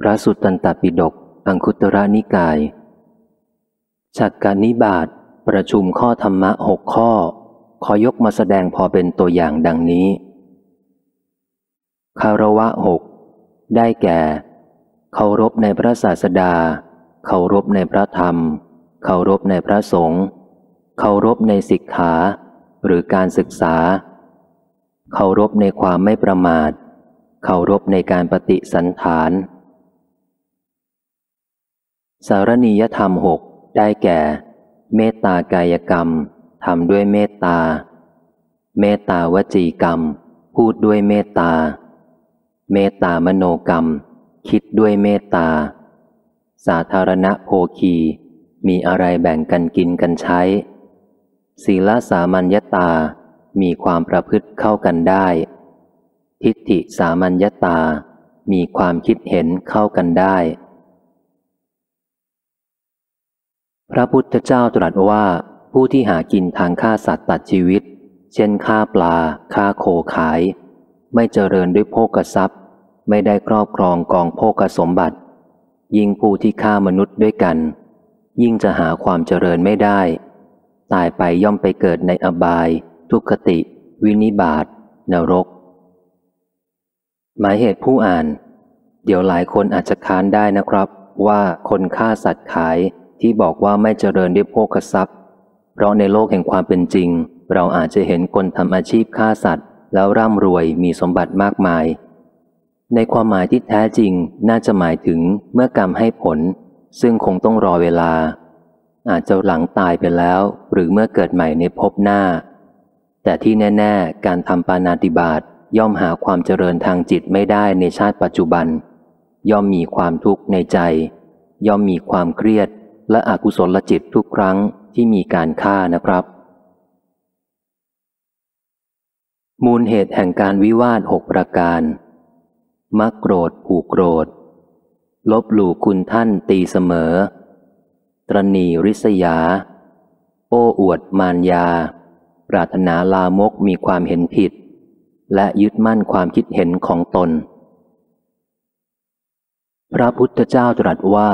พระสุตตันตปิฎกอังคุตระนิกายฉักการนิบาตประชุมข้อธรรมะหกข้อ ขอยกมาแสดงพอเป็นตัวอย่างดังนี้ คารวะหกได้แก่ เคารพในพระศาสดา เคารพในพระธรรม เคารพในพระสงฆ์เคารพในศิกขา หรือการศึกษา เคารพในความไม่ประมาท เคารพในการปฏิสันฐาน สารณียธรรมหกได้แก่ เมตตากายกรรมทำด้วยเมตตา เมตตาวจีกรรม พูดด้วยเมตตา เมตตามโนกรรม คิดด้วยเมตตา สาธารณโภคี มีอะไรแบ่งกันกินกันใช้ ศีลสามัญญตา มีความประพฤติเข้ากันได้ ทิฏฐิสามัญญตา มีความคิดเห็นเข้ากันได้ พระพุทธเจ้าตรัสว่า ผู้ที่หากินทางฆ่าสัตว์ตัดชีวิต เช่นฆ่าปลาฆ่าโคขาย ไม่เจริญด้วยโภกทรัพย์ ไม่ได้ครอบครองกองโภกสมบัติ ยิ่งผู้ที่ฆ่ามนุษย์ด้วยกัน ยิ่งจะหาความเจริญไม่ได้ ตายไปย่อมไปเกิดในอบาย ทุกขติ วินิบาตนรก หมายเหตุผู้อ่าน เดี๋ยวหลายคนอาจจะค้านได้นะครับ ว่าคนฆ่าสัตว์ขาย ที่บอกว่าไม่เจริญด้วยโภคทรัพย์ เพราะในโลกแห่งความเป็นจริง เราอาจจะเห็นคนทำอาชีพฆ่าสัตว์ แล้วร่ำรวยมีสมบัติมากมาย ในความหมายที่แท้จริงน่าจะหมายถึงเมื่อกรรมให้ผล ซึ่งคงต้องรอเวลา อาจจะหลังตายไปแล้ว หรือเมื่อเกิดใหม่ในภพหน้า แต่ที่แน่ ๆ การทำปานาติบาตย่อมหาความเจริญทางจิตไม่ได้ในชาติปัจจุบัน ย่อมมีความทุกข์ในใจ ย่อมมีความเครียด และอกุศลจิตทุกครั้งที่มีการฆ่านะครับ มูลเหตุแห่งการวิวาทหกประการมักโกรธผูกโกรธ ลบหลู่คุณท่านตีเสมอ ตรณีริษยา โอ้อวดมารยา ปรารถนาลามกมีความเห็นผิด และยึดมั่นความคิดเห็นของตน พระพุทธเจ้าตรัสว่า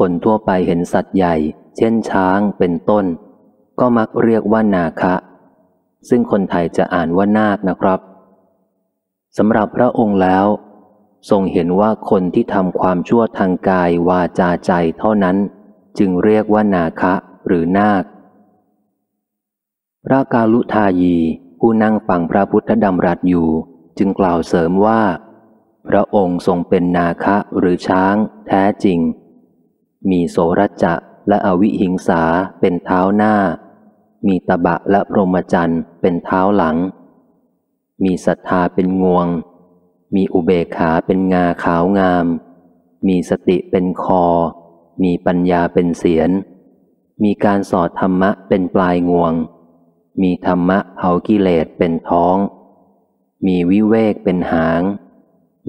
คนทั่วไปเห็นสัตว์ใหญ่ เช่นช้างเป็นต้น ก็มักเรียกว่านาคะ ซึ่งคนไทยจะอ่านว่านาคนะครับสำหรับพระองค์แล้ว ทรงเห็นว่าคนที่ทำความชั่วทางกายวาจาใจเท่านั้น จึงเรียกว่านาคะหรือนาค พระกาลุทายีผู้นั่งฟังพระพุทธดำรัสอยู่ จึงกล่าวเสริมว่า พระองค์ทรงเป็นนาคะหรือช้าง แท้จริง มีโสรจะและอวิหิงสาเป็นเท้าหน้า มีตบะและพรหมจรรย์เป็นเท้าหลัง มีศรัทธาเป็นงวง มีอุเบกขาเป็นงาขาวงาม มีสติเป็นคอ มีปัญญาเป็นเสียน มีการสอดธรรมะเป็นปลายงวง มีธรรมะเผากิเลสเป็นท้อง มีวิเวกเป็นหาง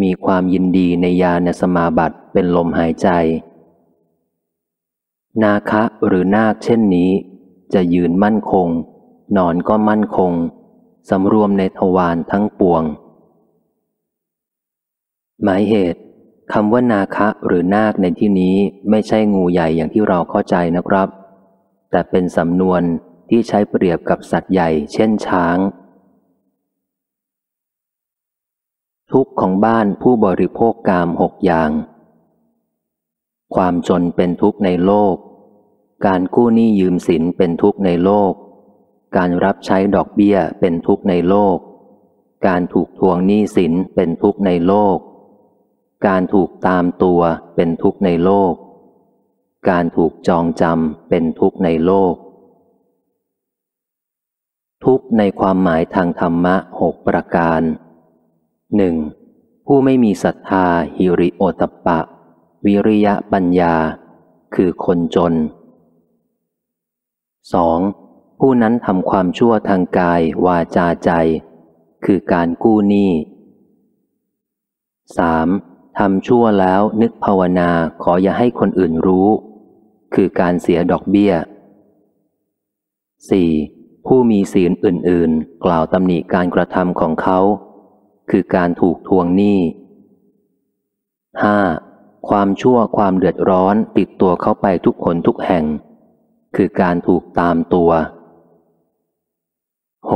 มีความยินดีในญาณสมาบัติเป็นลมหายใจ นาคะหรือนาคเช่นนี้ จะยืนมั่นคง นอนก็มั่นคงสำรวมในทวารทั้งปวง หมายเหตุคำว่านาคะหรือนาคในที่นี้ไม่ใช่งูใหญ่อย่างที่เราเข้าใจนะครับ แต่เป็นสำนวนที่ใช้เปรียบกับสัตว์ใหญ่ เช่นช้าง ทุกของบ้านผู้บริโภคกามหกอย่าง ความจนเป็นทุกข์ในโลก การกู้หนี้ยืมสินเป็นทุกข์ในโลก การรับใช้ดอกเบี้ยเป็นทุกข์ในโลก การถูกทวงหนี้สินเป็นทุกข์ในโลก การถูกตามตัวเป็นทุกข์ในโลก การถูกจองจำเป็นทุกข์ในโลก ทุกข์ในความหมายทางธรรมะหกประการหนึ่งผู้ไม่มีศรัทธาหิริโอตปะ วิริยะปัญญา คือคนจน 2. ผู้นั้นทำความชั่วทางกายวาจาใจ คือการกู้หนี้ 3. ทำชั่วแล้วนึกภาวนาขออย่าให้คนอื่นรู้ คือการเสียดอกเบี้ย 4. ผู้มีศีลอื่น ๆ กล่าวตำหนิการกระทำของเขา คือการถูกทวงหนี้ 5. ความชั่วความเดือดร้อนติดตัวเข้าไปทุกคนทุกแห่ง คือการถูกตามตัว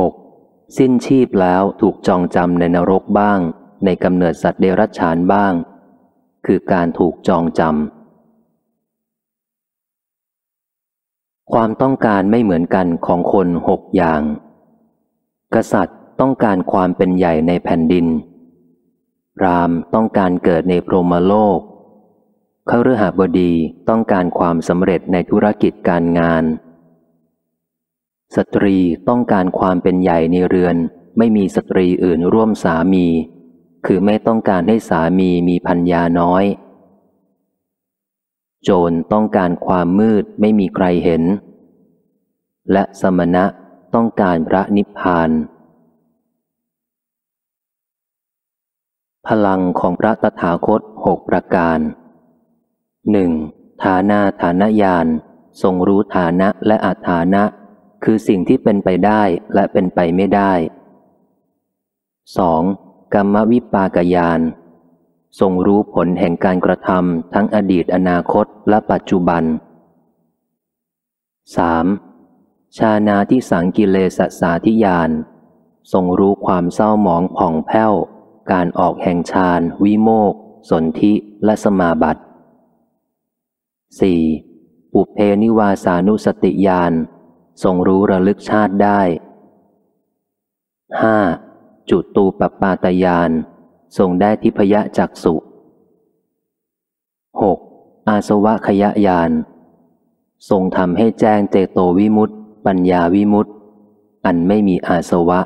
6. สิ้นชีพแล้วถูกจองจำในนรกบ้าง ในกำเนิดสัตว์เดรัจฉานบ้าง คือการถูกจองจำความต้องการไม่เหมือนกันของคนหกอย่าง กษัตริย์ต้องการความเป็นใหญ่ในแผ่นดินรามต้องการเกิดในพรหมโลก ขาฤหบดีต้องการความสำเร็จในธุรกิจการงาน สตรีต้องการความเป็นใหญ่ในเรือน ไม่มีสตรีอื่นร่วมสามี คือไม่ต้องการให้สามีมีพัญญาน้อย โจรต้องการความมืดไม่มีใครเห็น และสมณะต้องการพระนิพพาน พลังของพระตถาคตหกประการ หนึ่งฐานาฐานญาณทรงรู้ฐานะและอาฐานะ คือสิ่งที่เป็นไปได้และเป็นไปไม่ได้ 2. กรรมวิปากยานทรงรู้ผลแห่งการกระทำทั้งอดีตอนาคตและปัจจุบัน 3. ชานาที่สังกิเลสสาธิยานทรงรู้ความเศร้าหมองผ่องแผ้ว การออกแห่งฌานวิโมกสนธิและสมาบัติ 4. ปุเพนิวาสานุสติญาณทรงรู้ระลึกชาติได้ 5. จุตูปปาตยานทรงได้ทิพยะจักสุ 6. อาสวะขยะยานทรงทำให้แจ้งเจโตวิมุตต์ปัญญาวิมุตต์อันไม่มีอาสวะ